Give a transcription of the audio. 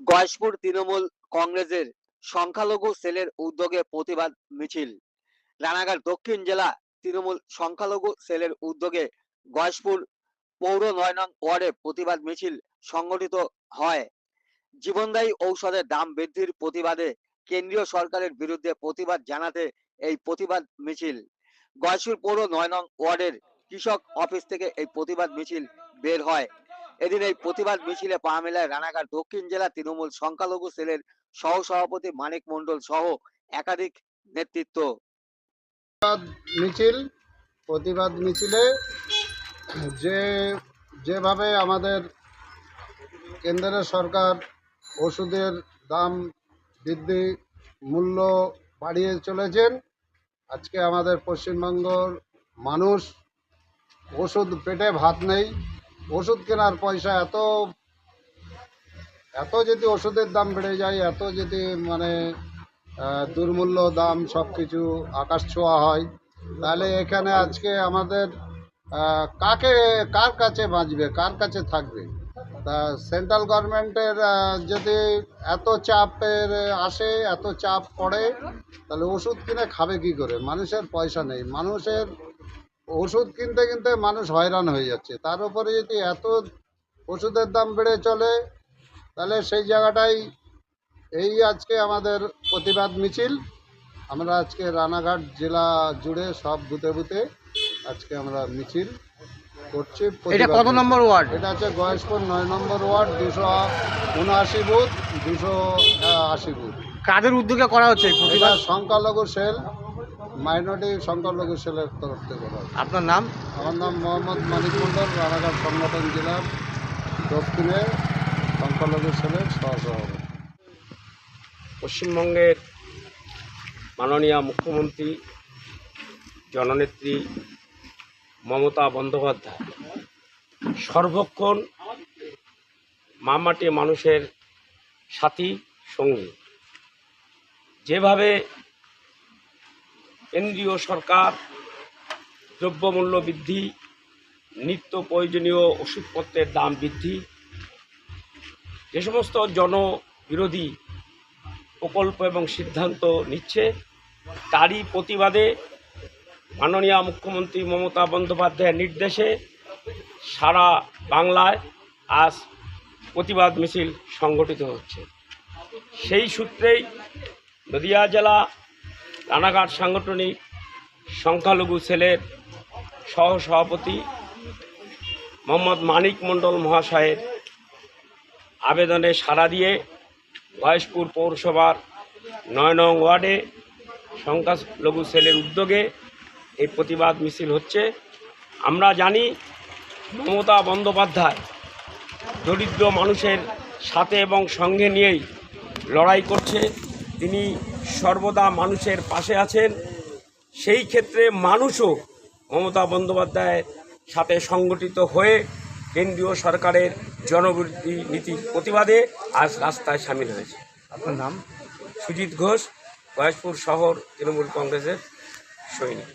গয়েশপুর তৃণমূল কংগ্রেসের সংখ্যালঘু সেলের উদ্যোগে প্রতিবাদ মিছিল। রানাঘাট দক্ষিণ জেলা তৃণমূল সংখ্যালঘু সেলের উদ্যোগে গয়েশপুর পৌর নয় নং ওয়ার্ডে প্রতিবাদ মিছিল সংগঠিত হয়। জীবনদায়ী ঔষধের দাম বৃদ্ধির প্রতিবাদে কেন্দ্রীয় সরকারের বিরুদ্ধে প্রতিবাদ জানাতে এই প্রতিবাদ মিছিল। গয়েশপুর পৌর নয় নং ওয়ার্ডের কৃষক অফিস থেকে এই প্রতিবাদ মিছিল বের হয়। এদিন এই প্রতিবাদ মিছিলে পা মেলায় রানাঘাট দক্ষিণ জেলা তৃণমূল সংখ্যালঘু সেলের সহ সভাপতি মানিক মন্ডল সহ একাধিক নেতৃত্ব। মিছিল, প্রতিবাদ মিছিলে যে, যেভাবে আমাদের কেন্দ্রের সরকার ওষুধের দাম বৃদ্ধি, মূল্য বাড়িয়ে চলেছেন, আজকে আমাদের পশ্চিমবঙ্গর মানুষ ওষুধ পেটে ভাত নেই। ওষুধ কেনার পয়সা এত এত যদি ওষুধের দাম বেড়ে যায়, এত যদি মানে দুর্মূল্য দাম সব কিছু আকাশ ছোঁয়া হয়, তাহলে এখানে আজকে আমাদের কাকে, কার কাছে বাঁচবে, কার কাছে থাকবে? তা সেন্ট্রাল গভর্নমেন্টের যদি এত চাপের আসে, এত চাপ পড়ে, তাহলে ওষুধ কিনে খাবে কি করে? মানুষের পয়সা নেই। মানুষের ওষুধ কিনতে কিনতে মানুষ হয়রান হয়ে যাচ্ছে। তার উপরে যদি এত ওষুধের দাম বেড়ে চলে তাহলে সেই জায়গাটাই এই আজকে আমাদের প্রতিবাদ মিছিল। আমরা আজকে রানাঘাট জেলা জুড়ে সব বুথে বুথে আজকে আমরা মিছিল করছি এটা কত নম্বর ওয়ার্ড? এটা হচ্ছে গয়েশপুর নয় নম্বর ওয়ার্ড দুশো উনআশি বুথ দুশো আশি বুথ। কাদের উদ্যোগে করা হচ্ছে প্রতিবাদ? সংখ্যালঘু সেল। মাইনরিটি সংখ্যালঘু সেলের তরফ থেকে আপনার নাম? আমার নাম মোহাম্মদ মানিক মন্ডল রানাঘাট সংগঠন জেলার দক্ষিণে সংখ্যালঘু সেলের সহসভাপতি। পশ্চিমবঙ্গের মাননীয় মুখ্যমন্ত্রী জননেত্রী মমতা বন্দ্যোপাধ্যায় সর্বক্ষণ মামাটি মানুষের সাথী সঙ্গী। যেভাবে কেন্দ্রীয় সরকার, দ্রব্যমূল্য বৃদ্ধি, নিত্য প্রয়োজনীয় ওষুধপত্রের দাম বৃদ্ধি, যে সমস্ত জনবিরোধী প্রকল্প এবং সিদ্ধান্ত নিচ্ছে, তারই প্রতিবাদে মাননীয় মুখ্যমন্ত্রী মমতা বন্দ্যোপাধ্যায়ের নির্দেশে সারা বাংলায় আজ প্রতিবাদ মিছিল সংগঠিত হচ্ছে। সেই সূত্রেই নদিয়া জেলা রানাঘাট সাংগঠনিক সংখ্যালঘু সেলের সহ সভাপতি মোহাম্মদ মানিক মণ্ডল মহাশয়ের আবেদনে সাড়া দিয়ে গয়েশপুর পৌরসভার নয় নং ওয়ার্ডে সংখ্যালঘু সেলের উদ্যোগে এই প্রতিবাদ মিছিল হচ্ছে। আমরা জানি মমতা বন্দ্যোপাধ্যায় দরিদ্র মানুষের সাথে এবং সঙ্গে নিয়েই লড়াই করছে। তিনি সর্বদা মানুষের পাশে আছেন। সেই ক্ষেত্রে মানুষও মমতা বন্দ্যোপাধ্যায়ের সাথে সংগঠিত হয়ে কেন্দ্রীয় সরকারের জনবৃদ্ধি নীতি প্রতিবাদে আজ রাস্তায় সামিল হয়েছে। আপনার নাম? সুজিত ঘোষ গয়েশপুর শহর তৃণমূল কংগ্রেসের সৈনিক।